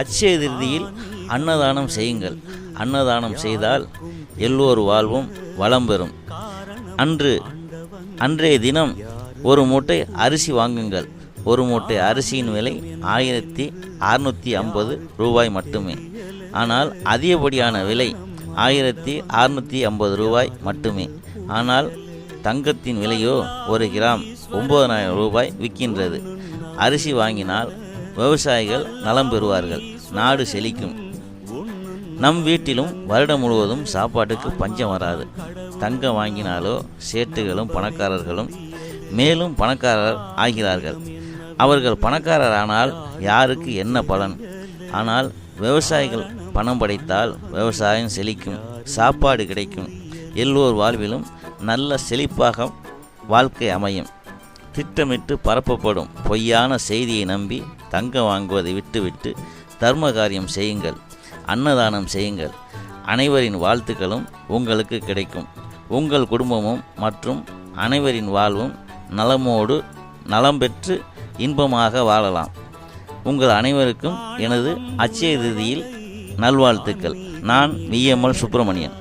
அச்சயதிருதியில் அன்னதானம் செய்யுங்கள். அன்னதானம் செய்தால் எல்லோர் வாழ்வும் வளம் பெறும். அன்று அன்றைய தினம் ஒரு மூட்டை அரிசி வாங்குங்கள். ஒரு மூட்டை அரிசியின் விலை ஆயிரத்தி அறுநூற்றி ஐம்பது ரூபாய் மட்டுமே. ஆனால் அதிகப்படியான விலை ஆயிரத்தி அறுநூற்றி ஐம்பது ரூபாய் மட்டுமே. ஆனால் தங்கத்தின் விலையோ ஒரு கிராம் ஒம்பதனாயிரம் ரூபாய் விற்கின்றது. அரிசி வாங்கினால் விவசாயிகள் நலம் பெறுவார்கள். நாடு செழிக்கும். நம் வீட்டிலும் வருடம் முழுவதும் சாப்பாட்டுக்கு பஞ்சம் வராது. தங்கம் வாங்கினாலோ சேட்டுகளும் பணக்காரர்களும் மேலும் பணக்காரர் ஆகிறார்கள். அவர்கள் பணக்காரரானால் யாருக்கு என்ன பலன்? ஆனால் விவசாயிகள் பணம் படைத்தால் விவசாயம் செழிக்கும் சாப்பாடு கிடைக்கும். எல்லோர் வாழ்விலும் நல்ல செழிப்பாக வாழ்க்கை அமையும். திட்டமிட்டு பரப்பப்படும் பொய்யான செய்தியை நம்பி தங்கம் வாங்குவதை விட்டுவிட்டு தர்ம காரியம் செய்யுங்கள் அன்னதானம் செய்யுங்கள். அனைவரின் வாழ்த்துக்களும் உங்களுக்கு கிடைக்கும். உங்கள் குடும்பமும் மற்றும் அனைவரின் வாழ்வும் நலமோடு நலம் பெற்று இன்பமாக வாழலாம். உங்கள் அனைவருக்கும் எனது அச்சய திதியில் நல்வாழ்த்துக்கள். நான் விஎம்எல் சுப்பிரமணியன்.